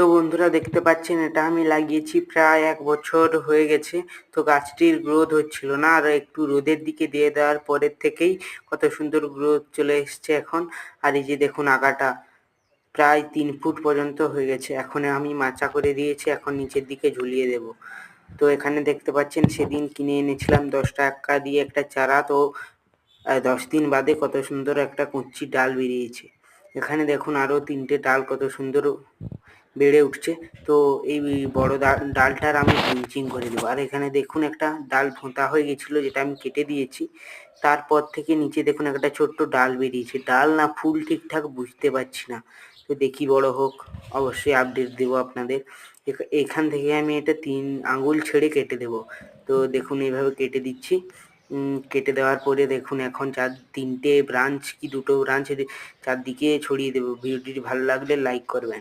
তো বন্ধুরা দেখতে পাচ্ছেন, এটা আমি লাগিয়েছি প্রায় এক বছর হয়ে গেছে। তো গাছটির গ্রোথ হচ্ছিল না, আর একটু রোদের দিকে দিয়ে দেওয়ার পরের থেকেই কত সুন্দর গ্রোথ চলে এসছে এখন। আর এই যে দেখুন আগাটা, প্রায় তিন ফুট পর্যন্ত হয়ে গেছে। এখন আমি মাচা করে দিয়েছি, এখন নিচের দিকে ঝুলিয়ে দেব। তো এখানে দেখতে পাচ্ছেন, সেদিন কিনে এনেছিলাম দশ টাকা দিয়ে একটা চারা। তো দশ দিন বাদে কত সুন্দর একটা কুঞ্চি ডাল বেরিয়েছে। এখানে দেখুন আরও তিনটে ডাল কত সুন্দর বেড়ে উঠছে। তো এই বড় ডালটার আমি পিঞ্চিং করে দেবো। আর এখানে দেখুন একটা ডাল ভোঁতা হয়ে গেছিল, যেটা আমি কেটে দিয়েছি। তারপর থেকে নিচে দেখুন একটা ছোট্ট ডাল বেরিয়েছে। ডাল না ফুল ঠিকঠাক বুঝতে পারছি না। তো দেখি বড় হোক, অবশ্যই আপডেট দেবো আপনাদের। এখান থেকে আমি এটা তিন আঙুল ছেড়ে কেটে দেব। তো দেখুন এইভাবে কেটে দিচ্ছি। কেটে দেওয়ার পরে দেখুন এখন চার তিনটে ব্রাঞ্চ কি দুটো ব্রাঞ্চ চারদিকে ছড়িয়ে দেবো। ভিডিওটি ভালো লাগলে লাইক করবেন।